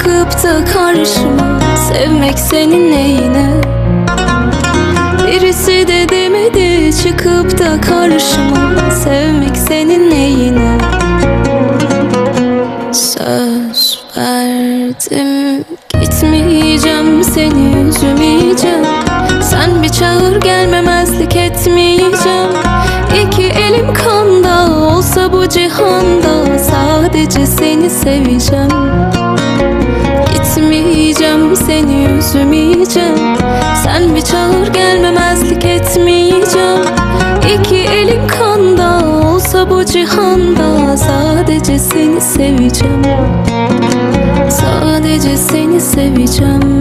çıkıp da karşıma Sevmek senin neyine? Birisi de demedi çıkıp da karşıma Sevmek senin neyine? Söz verdim Gitmeyeceğim seni üzmeyeceğim. Sen bir çağır gelmemezlik etmeyeceğim. İki elim kanda olsa bu cihanda Sadece seni seveceğim Gitmeyeceğim seni üzmeyeceğim. Sen bir çağır gelmemezlik etmeyeceğim. İki elim kanda olsa bu cihanda Sadece seni seveceğim. Sadece seni seveceğim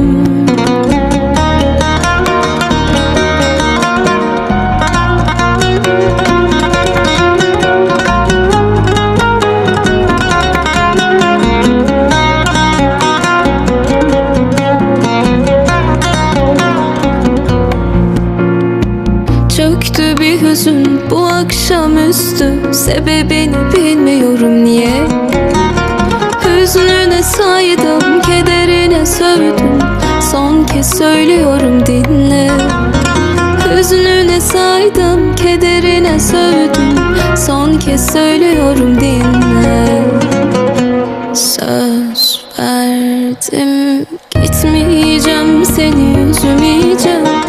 Çöktü bir hüzün bu akşamüstü. Sebebini bilmiyorum niye. Hüznüne saydım, kederine sövdüm. Son kez söylüyorum dinle. Hüznüne saydım, kederine sövdüm. Son kez söylüyorum dinle. Söz verdim Gitmeyeceğim seni üzmeyeceğim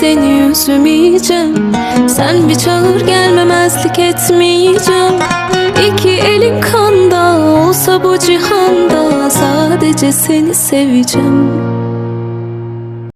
seni üzmeyeceğim. Sen bir çağır gelmemezlik etmeyeceğim. İki elim kanda olsa bu cihanda Sadece seni seveceğim